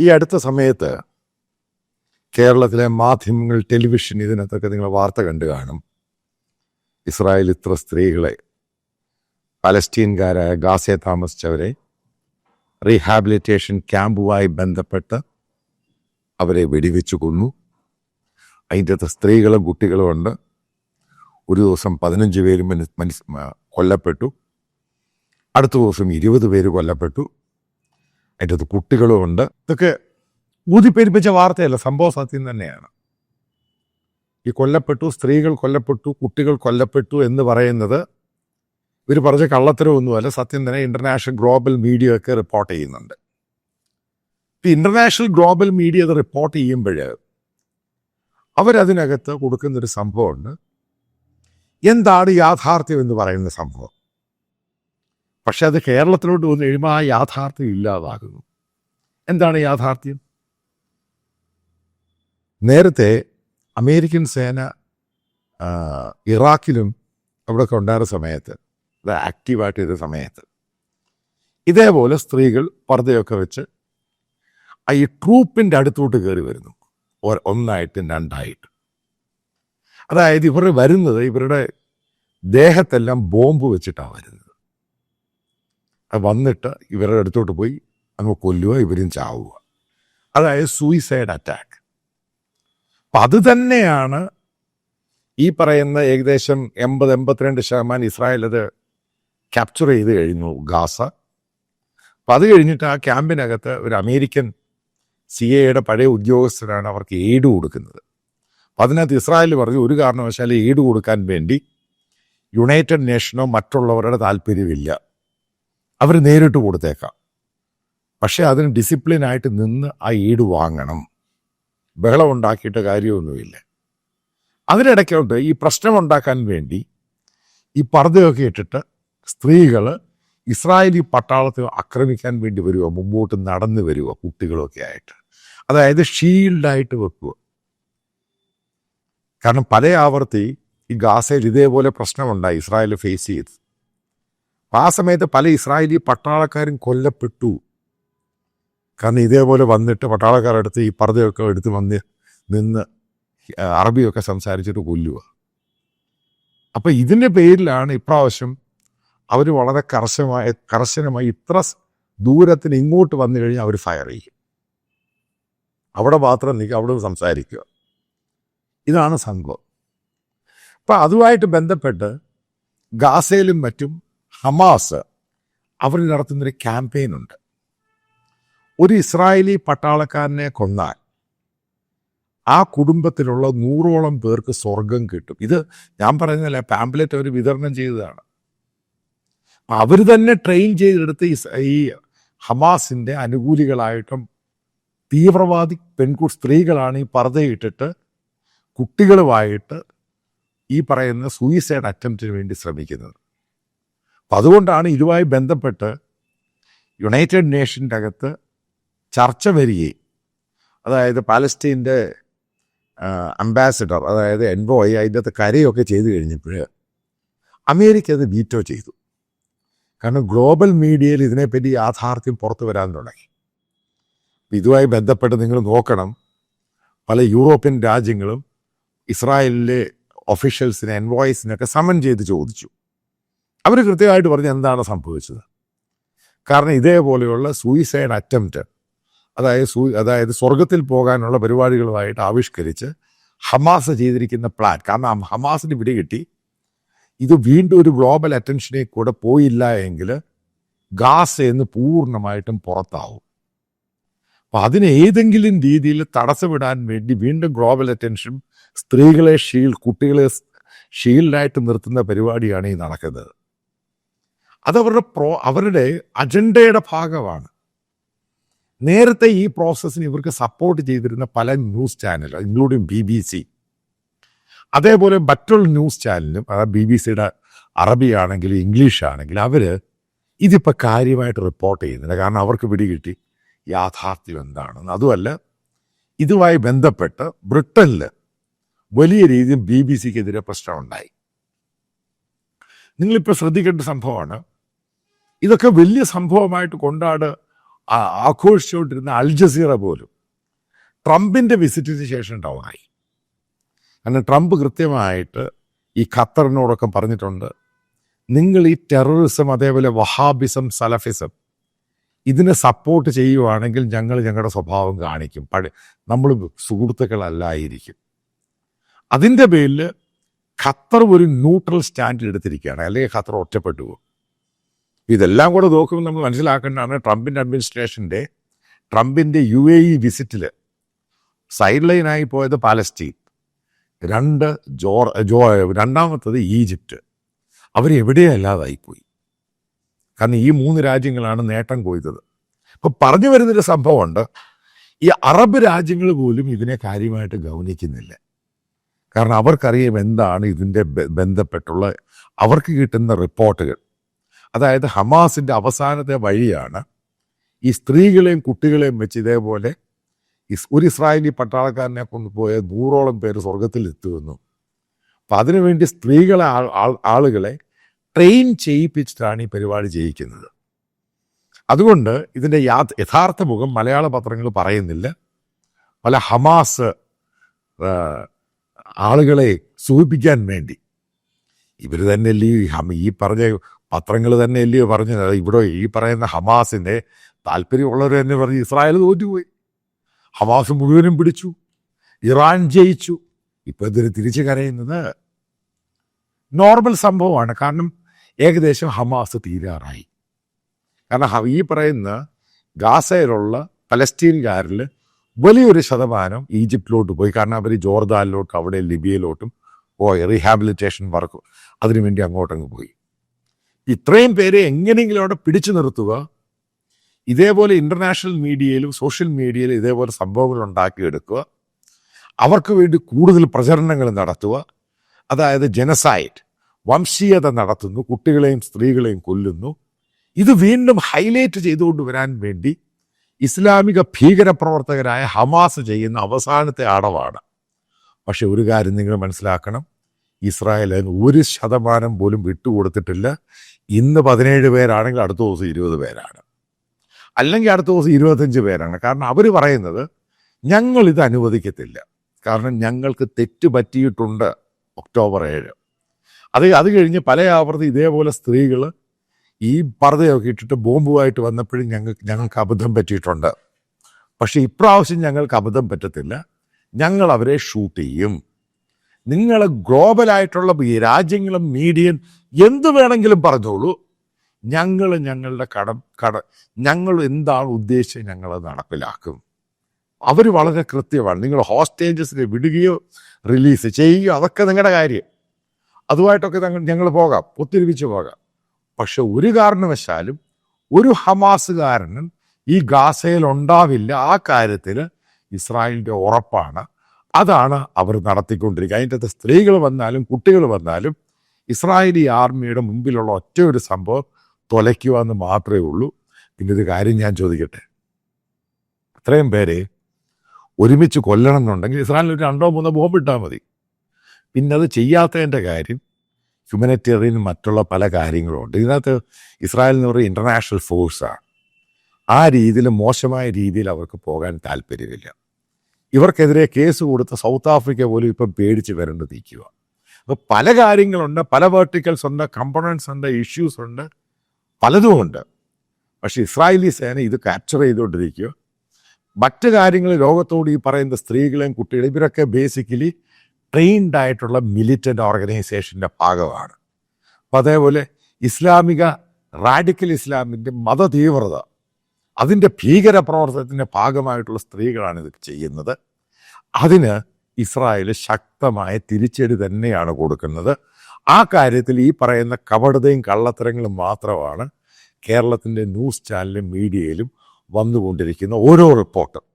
ഈ അടുത്ത സമയത്ത് കേരളത്തിലെ മാധ്യമങ്ങൾ ടെലിവിഷൻ ഇതിനകത്തൊക്കെ നിങ്ങൾ വാർത്ത കണ്ടു കാണും. ഇസ്രായേൽ ഇത്ര സ്ത്രീകളെ പലസ്റ്റീൻകാരായ ഗാസയെ താമസിച്ചവരെ റീഹാബിലിറ്റേഷൻ ക്യാമ്പുമായി ബന്ധപ്പെട്ട് അവരെ വെടിവെച്ചു കൊന്നു. അതിന്റെ അകത്ത് സ്ത്രീകളും കുട്ടികളും ഉണ്ട്. ഒരു ദിവസം പതിനഞ്ച് പേര് മനസ് കൊല്ലപ്പെട്ടു. അടുത്ത ദിവസം ഇരുപത് പേര് കൊല്ലപ്പെട്ടു. അതിന്റെ അത് കുട്ടികളും ഉണ്ട്. ഇതൊക്കെ ഊതിപ്പെരിപ്പിച്ച വാർത്തയല്ല സംഭവ സത്യം തന്നെയാണ്. ഈ കൊല്ലപ്പെട്ടു സ്ത്രീകൾ കൊല്ലപ്പെട്ടു കുട്ടികൾ കൊല്ലപ്പെട്ടു എന്ന് പറയുന്നത് ഇവർ പറഞ്ഞ കള്ളത്തരമൊന്നുമല്ല സത്യം തന്നെ ഇന്റർനാഷണൽ ഗ്ലോബൽ മീഡിയ ഒക്കെ റിപ്പോർട്ട് ചെയ്യുന്നുണ്ട്. ഇപ്പം ഇന്റർനാഷണൽ ഗ്ലോബൽ മീഡിയ അത് റിപ്പോർട്ട് ചെയ്യുമ്പോൾ അവരതിനകത്ത് കൊടുക്കുന്നൊരു സംഭവമുണ്ട്. എന്താണ് യാഥാർത്ഥ്യം എന്ന് പറയുന്ന സംഭവം? പക്ഷെ അത് കേരളത്തിലോട്ട് വന്ന് കഴിയുമ്പോൾ ആ യാഥാർത്ഥ്യം ഇല്ലാതാകുന്നു. എന്താണ് യാഥാർത്ഥ്യം? നേരത്തെ അമേരിക്കൻ സേന ഇറാഖിലും അവിടെയൊക്കെ ഉണ്ടായിരുന്ന സമയത്ത് അത് ആക്റ്റീവായിട്ട് ചെയ്ത സമയത്ത് ഇതേപോലെ സ്ത്രീകൾ പർദ്ദയൊക്കെ വെച്ച് ഈ ട്രൂപ്പിന്റെ അടുത്തോട്ട് കയറി വരുന്നു. ഒന്നായിട്ട് രണ്ടായിട്ടും. അതായത് ഇവർ വരുന്നത് ഇവരുടെ ദേഹത്തെല്ലാം ബോംബ് വെച്ചിട്ടാണ് വരുന്നത്. വന്നിട്ട് ഇവരുടെ അടുത്തോട്ട് പോയി അങ്ങ് കൊല്ലുക ഇവരും ചാവുക അതായത് സൂയിസൈഡ് അറ്റാക്ക് അപ്പം അത് തന്നെയാണ് ഈ പറയുന്ന ഏകദേശം എൺപത് എൺപത്തിരണ്ട് ശതമാനം ഇസ്രായേൽ അത് ക്യാപ്ചർ ചെയ്ത് കഴിഞ്ഞു ഗാസ. അപ്പം അത് കഴിഞ്ഞിട്ട് ആ ക്യാമ്പിനകത്ത് ഒരു അമേരിക്കൻ സി എയുടെ പഴയ ഉദ്യോഗസ്ഥരാണ് അവർക്ക് എയ്ഡ് കൊടുക്കുന്നത്. അപ്പം അതിനകത്ത് ഇസ്രായേൽ പറഞ്ഞു ഒരു കാരണവശാലും എയ്ഡ് കൊടുക്കാൻ വേണ്ടി യുണൈറ്റഡ് നേഷനോ മറ്റുള്ളവരുടെ താല്പര്യമില്ല. അവർ നേരിട്ട് കൊടുത്തേക്കാം. പക്ഷേ അതിന് ഡിസിപ്ലിനായിട്ട് നിന്ന് ആ ഈട് വാങ്ങണം. ബഹളം ഉണ്ടാക്കിയിട്ട് കാര്യമൊന്നുമില്ല. അതിനിടയ്ക്കോട്ട് ഈ പ്രശ്നം ഉണ്ടാക്കാൻ വേണ്ടി ഈ പർദ്ദയൊക്കെ ഇട്ടിട്ട് സ്ത്രീകൾ ഇസ്രായേലി പട്ടാളത്തെ ആക്രമിക്കാൻ വേണ്ടി വരിക മുമ്പോട്ട് നടന്നു വരിക കുട്ടികളൊക്കെ ആയിട്ട്. അതായത് ഷീൽഡായിട്ട് വെക്കുക കാരണം പല ആവർത്തി ഈ ഗാസയിൽ ഇതേപോലെ പ്രശ്നമുണ്ടായി ഇസ്രായേൽ ഫേസ് ചെയ്ത്. ആ സമയത്ത് പല ഇസ്രായേലി പട്ടാളക്കാരും കൊല്ലപ്പെട്ടു. കാരണം ഇതേപോലെ വന്നിട്ട് പട്ടാളക്കാരുടെ അടുത്ത് ഈ പർദ്ദയൊക്കെ എടുത്ത് വന്ന് നിന്ന് അറബിയൊക്കെ സംസാരിച്ചിട്ട് കൊല്ലുക. അപ്പൊ ഇതിന്റെ പേരിലാണ് ഇപ്രാവശ്യം അവർ വളരെ കർശനമായ കർശനമായി ഇത്ര ദൂരത്തിന് ഇങ്ങോട്ട് വന്നു കഴിഞ്ഞാൽ അവർ ഫയർ ചെയ്യും. അവിടെ മാത്രം നിൽക്കുക അവിടെ സംസാരിക്കുക. ഇതാണ് സംഭവം. അപ്പൊ അതുമായിട്ട് ബന്ധപ്പെട്ട് ഗാസയിലും മറ്റും ഹമാസ് അവർ നടത്തുന്നൊരു ക്യാമ്പയിൻ ഉണ്ട്. ഒരു ഇസ്രായേലി പട്ടാളക്കാരനെ കൊന്നാൽ ആ കുടുംബത്തിലുള്ള നൂറോളം പേർക്ക് സ്വർഗം കിട്ടും. ഇത് ഞാൻ പറയുന്നില്ല പാമ്പ്ലെറ്റ് അവർ വിതരണം ചെയ്തതാണ്. അവർ തന്നെ ട്രെയിൻ ചെയ്തെടുത്ത് ഈ ഹമാസിന്റെ അനുകൂലികളായിട്ടും തീവ്രവാദി പെൺകു സ്ത്രീകളാണ് ഈ പർദ്ദയിട്ടിട്ട് കുട്ടികളുമായിട്ട് ഈ പറയുന്ന സൂയിസൈഡ് അറ്റംപ്റ്റിന് വേണ്ടി ശ്രമിക്കുന്നത്. അപ്പം അതുകൊണ്ടാണ് ഇതുമായി ബന്ധപ്പെട്ട് യുണൈറ്റഡ് നേഷന്റെ അകത്ത് ചർച്ച വരികയും അതായത് പാലസ്റ്റീന്റെ അംബാസിഡർ അതായത് എൻവോയ് അതിന്റെ അകത്ത് കരയൊക്കെ ചെയ്തു കഴിഞ്ഞപ്പോൾ അമേരിക്ക അത് വീറ്റോ ചെയ്തു. കാരണം ഗ്ലോബൽ മീഡിയയിൽ ഇതിനെപ്പറ്റി യാഥാർത്ഥ്യം പുറത്തു വരാൻ തുടങ്ങി. ഇതുമായി ബന്ധപ്പെട്ട് നിങ്ങൾ നോക്കണം പല യൂറോപ്യൻ രാജ്യങ്ങളും ഇസ്രായേലിലെ ഒഫീഷ്യൽസിനെ എൻവോയ്സിനൊക്കെ സമൻ ചെയ്ത് ചോദിച്ചു. അവർ കൃത്യമായിട്ട് പറഞ്ഞ് എന്താണ് സംഭവിച്ചത്. കാരണം ഇതേപോലെയുള്ള സൂയിസൈഡ് അറ്റംപ്റ്റ് അതായത് സൂ അതായത് സ്വർഗത്തിൽ പോകാനുള്ള പരിപാടികളുമായിട്ട് ആവിഷ്കരിച്ച് ഹമാസ് ചെയ്തിരിക്കുന്ന പ്ലാൻ കാരണം ഹമാസിന് പിടികിട്ടി. ഇത് വീണ്ടും ഒരു ഗ്ലോബൽ അറ്റൻഷനെ കൂടെ പോയില്ല എങ്കിൽ ഗാസ എന്ന് പൂർണമായിട്ടും പുറത്താവും. അപ്പം അതിന് ഏതെങ്കിലും രീതിയിൽ തടസ്സമിടാൻ വേണ്ടി വീണ്ടും ഗ്ലോബൽ അറ്റൻഷൻ സ്ത്രീകളെ ഷീൽ കുട്ടികളെ ഷീൽഡായിട്ട് നിർത്തുന്ന പരിപാടിയാണ് ഈ നടക്കുന്നത്. അതവരുടെ പ്രോ അവരുടെ അജണ്ടയുടെ ഭാഗമാണ്. നേരത്തെ ഈ പ്രോസസ്സിന് ഇവർക്ക് സപ്പോർട്ട് ചെയ്തിരുന്ന പല news channel including B B C അതേപോലെ മറ്റുള്ള ന്യൂസ് ചാനലും അതായത് ബി ബി സിയുടെ അറബി ആണെങ്കിലും ഇംഗ്ലീഷ് ആണെങ്കിലും അവർ ഇതിപ്പോൾ കാര്യമായിട്ട് റിപ്പോർട്ട് ചെയ്യുന്നില്ല. കാരണം അവർക്ക് പിടികിട്ടി യാഥാർത്ഥ്യം എന്താണെന്ന്. അതുമല്ല ഇതുമായി ബന്ധപ്പെട്ട് ബ്രിട്ടനിൽ വലിയ രീതിയിൽ ബി ബി സിക്കെതിരെ പ്രശ്നമുണ്ടായി. നിങ്ങളിപ്പോൾ ശ്രദ്ധിക്കേണ്ട സംഭവമാണ് ഇതൊക്കെ വലിയ സംഭവമായിട്ട് കൊണ്ടാട് ആഘോഷിച്ചുകൊണ്ടിരുന്ന അൽ ജസീറ പോലും ട്രംപിന്റെ വിസിറ്റിന് ശേഷം ഡൗണായി കാരണം ട്രംപ് കൃത്യമായിട്ട് ഈ ഖത്തറിനോടൊക്കെ പറഞ്ഞിട്ടുണ്ട് നിങ്ങൾ ഈ ടെററിസം അതേപോലെ വഹാബിസം സലഫിസം ഇതിനെ സപ്പോർട്ട് ചെയ്യുവാണെങ്കിൽ ഞങ്ങൾ ഞങ്ങളുടെ സ്വഭാവം കാണിക്കും. പഴ നമ്മൾ സുഹൃത്തുക്കളല്ലായിരിക്കും. അതിന്റെ പേരിൽ ഖത്തർ ഒരു ന്യൂട്രൽ സ്റ്റാൻഡ് എടുത്തിരിക്കുകയാണ്. അല്ലെങ്കിൽ ഖത്തർ ഒറ്റപ്പെട്ടു പോകും. ഇതെല്ലാം കൂടെ നോക്കുമ്പോൾ നമ്മൾ മനസ്സിലാക്കേണ്ടതാണ് ട്രംപിന്റെ അഡ്മിനിസ്ട്രേഷന്റെ ട്രംപിന്റെ യു എ ഇ വിസിറ്റിൽ സൈഡ് ലൈനായി പോയത് പാലസ്റ്റീൻ രണ്ട് ജോർ ജോ രണ്ടാമത്തത് ഈജിപ്റ്റ്. അവരെവിടെയല്ലാതായിപ്പോയി കാരണം ഈ മൂന്ന് രാജ്യങ്ങളാണ് നേട്ടം കൊയ്തത്. ഇപ്പം പറഞ്ഞു വരുന്നൊരു സംഭവമുണ്ട് ഈ അറബ് രാജ്യങ്ങൾ പോലും ഇതിനെ കാര്യമായിട്ട് ഗൗനിക്കുന്നില്ല. കാരണം അവർക്കറിയാം എന്താണ് ഇതിന്റെ ബന്ധപ്പെട്ടുള്ള അവർക്ക് കിട്ടുന്ന റിപ്പോർട്ടുകൾ. അതായത് ഹമാസിന്റെ അവസാനത്തെ വഴിയാണ് ഈ സ്ത്രീകളെയും കുട്ടികളെയും വെച്ച് ഇതേപോലെ ഒരു ഇസ്രായേലി പട്ടാളക്കാരനെ കൊണ്ടുപോയ നൂറോളം പേര് സ്വർഗത്തിൽ എത്തുമെന്നു. അപ്പം അതിനുവേണ്ടി സ്ത്രീകളെ ആളുകളെ ട്രെയിൻ ചെയ്യിപ്പിച്ചിട്ടാണ് ഈ പരിപാടി ചെയ്യിക്കുന്നത്. അതുകൊണ്ട് ഇതിന്റെ യഥാർത്ഥ മുഖം മലയാള പത്രങ്ങൾ പറയുന്നില്ല. പല ഹമാസ് ആളുകളെ സൂചിപ്പിക്കാൻ വേണ്ടി. ഇവർ തന്നെ ഈ പറഞ്ഞ പത്രങ്ങൾ തന്നെ അല്ലയോ പറഞ്ഞത്. ഇവിടെ ഈ പറയുന്ന ഹമാസിന്റെ താല്പര്യമുള്ളവർ തന്നെ പറഞ്ഞ് ഇസ്രായേൽ തോറ്റുപോയി. ഹമാസ് മുഴുവനും പിടിച്ചു. ഇറാൻ ജയിച്ചു. ഇപ്പൊ ഇതിന് തിരിച്ചു കരയുന്നത് നോർമൽ സംഭവമാണ്. കാരണം ഏകദേശം ഹമാസ് തീരാറായി. കാരണം ഈ പറയുന്ന ഗാസയിലുള്ള പലസ്തീൻകാരിൽ വലിയൊരു ശതമാനം ഈജിപ്തിലോട്ട് പോയി. കാരണം അവർ ജോർദാനിലോട്ടും അവിടെ ലിബിയയിലോട്ടും പോയി. റീഹാബിലിറ്റേഷൻ വർക്ക് അതിനുവേണ്ടി അങ്ങോട്ടങ്ങ് പോയി. ഇത്രയും പേരെ എങ്ങനെയെങ്കിലും അവിടെ പിടിച്ചു നിർത്തുക. ഇതേപോലെ ഇന്റർനാഷണൽ മീഡിയയിലും സോഷ്യൽ മീഡിയയിലും ഇതേപോലെ സംഭവങ്ങൾ ഉണ്ടാക്കിയെടുക്കുക. അവർക്ക് വേണ്ടി കൂടുതൽ പ്രചരണങ്ങൾ നടത്തുക. അതായത് ജനസൈഡ് വംശീയത നടത്തുന്നു കുട്ടികളെയും സ്ത്രീകളെയും കൊല്ലുന്നു. ഇത് വീണ്ടും ഹൈലൈറ്റ് ചെയ്തുകൊണ്ട് വരാൻ വേണ്ടി ഇസ്ലാമിക ഭീകരപ്രവർത്തകരായ ഹമാസ് ചെയ്യുന്ന അവസാനത്തെ അടവാണ്. പക്ഷെ ഒരു കാര്യം നിങ്ങൾ മനസ്സിലാക്കണം. ഇസ്രായേൽ അതിന് ഒരു ശതമാനം പോലും വിട്ടുകൊടുത്തിട്ടില്ല. ഇന്ന് പതിനേഴ് പേരാണെങ്കിൽ അടുത്ത ദിവസം ഇരുപത് പേരാണ്. അല്ലെങ്കിൽ അടുത്ത ദിവസം ഇരുപത്തഞ്ച് പേരാണ്. കാരണം അവർ പറയുന്നത് ഞങ്ങൾ ഇത് അനുവദിക്കത്തില്ല. കാരണം ഞങ്ങൾക്ക് തെറ്റ് പറ്റിയിട്ടുണ്ട് ഒക്ടോബർ ഏഴ്. അത് അത് കഴിഞ്ഞ് പല ആവർത്തി ഇതേപോലെ സ്ത്രീകൾ ഈ പർദ്ദയൊക്കെ ഇട്ടിട്ട് ബോംബുമായിട്ട് വന്നപ്പോഴും ഞങ്ങൾക്ക് ഞങ്ങൾക്ക് അബദ്ധം പറ്റിയിട്ടുണ്ട്. പക്ഷേ ഇപ്രാവശ്യം ഞങ്ങൾക്ക് അബദ്ധം പറ്റത്തില്ല. ഞങ്ങൾ അവരെ ഷൂട്ട് ചെയ്യും. നിങ്ങൾ ഗ്ലോബലായിട്ടുള്ള രാജ്യങ്ങളും മീഡിയൻ എന്ത് വേണമെങ്കിലും പറഞ്ഞോളൂ. ഞങ്ങൾ ഞങ്ങളുടെ കടം കട ഞങ്ങൾ എന്താണ് ഉദ്ദേശിച്ചത് ഞങ്ങൾ നടപ്പിലാക്കും. അവർ വളരെ കൃത്യമാണ്. നിങ്ങൾ ഹോസ്റ്റേജസിനെ വിടുകയോ റിലീസ് ചെയ്യുകയോ അതൊക്കെ നിങ്ങളുടെ കാര്യം. അതുമായിട്ടൊക്കെ ഞങ്ങൾ പോകാം ഒത്തിരിപ്പിച്ച് പോകാം. പക്ഷെ ഒരു കാരണവശാലും ഒരു ഹമാസുകാരനും ഈ ഗാസയിൽ ഉണ്ടാവില്ല. ആ കാര്യത്തിൽ ഇസ്രായേലിന്റെ ഉറപ്പാണ്. അതാണ് അവർ നടത്തിക്കൊണ്ടിരിക്കുക അതിന്റെ അകത്ത് സ്ത്രീകൾ വന്നാലും കുട്ടികൾ വന്നാലും ഇസ്രായേലി ആർമിയുടെ മുമ്പിലുള്ള ഒറ്റ ഒരു സംഭവം തുലയ്ക്കുക എന്ന് മാത്രമേ ഉള്ളൂ. പിന്നെ ഒരു കാര്യം ഞാൻ ചോദിക്കട്ടെ? അത്രയും പേരെ ഒരുമിച്ച് കൊല്ലണം എന്നുണ്ടെങ്കിൽ ഇസ്രായേലിൽ ഒരു രണ്ടോ മൂന്നോ ബോംബ് ഇട്ടാൽ മതി. പിന്നെ അത് ചെയ്യാത്തതിന്റെ കാര്യം ഹ്യൂമനിറ്റേറിയൻ മറ്റുള്ള പല കാര്യങ്ങളും ഉണ്ട് ഇതിനകത്ത് ഇസ്രായേൽ എന്ന് പറയുന്നത് ഇന്റർനാഷണൽ ഫോഴ്സാണ്. ആ രീതിയിൽ മോശമായ രീതിയിൽ അവർക്ക് പോകാൻ താല്പര്യമില്ല. ഇവർക്കെതിരെ കേസ് കൊടുത്ത സൗത്ത് ആഫ്രിക്ക പോലും ഇപ്പം പേടിച്ച് വരേണ്ടത് നിൽക്കുക പല കാര്യങ്ങളുണ്ട് പല വേർട്ടിക്കൽസ് ഉണ്ട് കമ്പണൻസ് ഉണ്ട് ഇഷ്യൂസ് ഉണ്ട് പലതും ഉണ്ട്. പക്ഷേ ഇസ്രായേലി സേന ഇത് ക്യാപ്ചർ ചെയ്തുകൊണ്ടിരിക്കുക. മറ്റ് കാര്യങ്ങൾ ലോകത്തോട് ഈ പറയുന്ന സ്ത്രീകളെയും കുട്ടികളെയും ഇവരൊക്കെ ബേസിക്കലി ട്രെയിൻഡ് ആയിട്ടുള്ള മിലിറ്റന്റ് ഓർഗനൈസേഷന്റെ ഭാഗമാണ്. അപ്പം അതേപോലെ ഇസ്ലാമിക റാഡിക്കൽ ഇസ്ലാമിന്റെ മതതീവ്രത അതിന്റെ ഭീകര പ്രവർത്തനത്തിന്റെ ഭാഗമായിട്ടുള്ള സ്ത്രീകളാണ് ഇത് ചെയ്യുന്നത്. അതിന് ഇസ്രായേൽ ശക്തമായ തിരിച്ചടി തന്നെയാണ് കൊടുക്കുന്നത്. ആ കാര്യത്തിൽ ഈ പറയുന്ന കപടതയും കള്ളത്തരങ്ങളും മാത്രമാണ് കേരളത്തിന്റെ ന്യൂസ് ചാനലും മീഡിയയിലും വന്നുകൊണ്ടിരിക്കുന്ന ഓരോ റിപ്പോർട്ടും.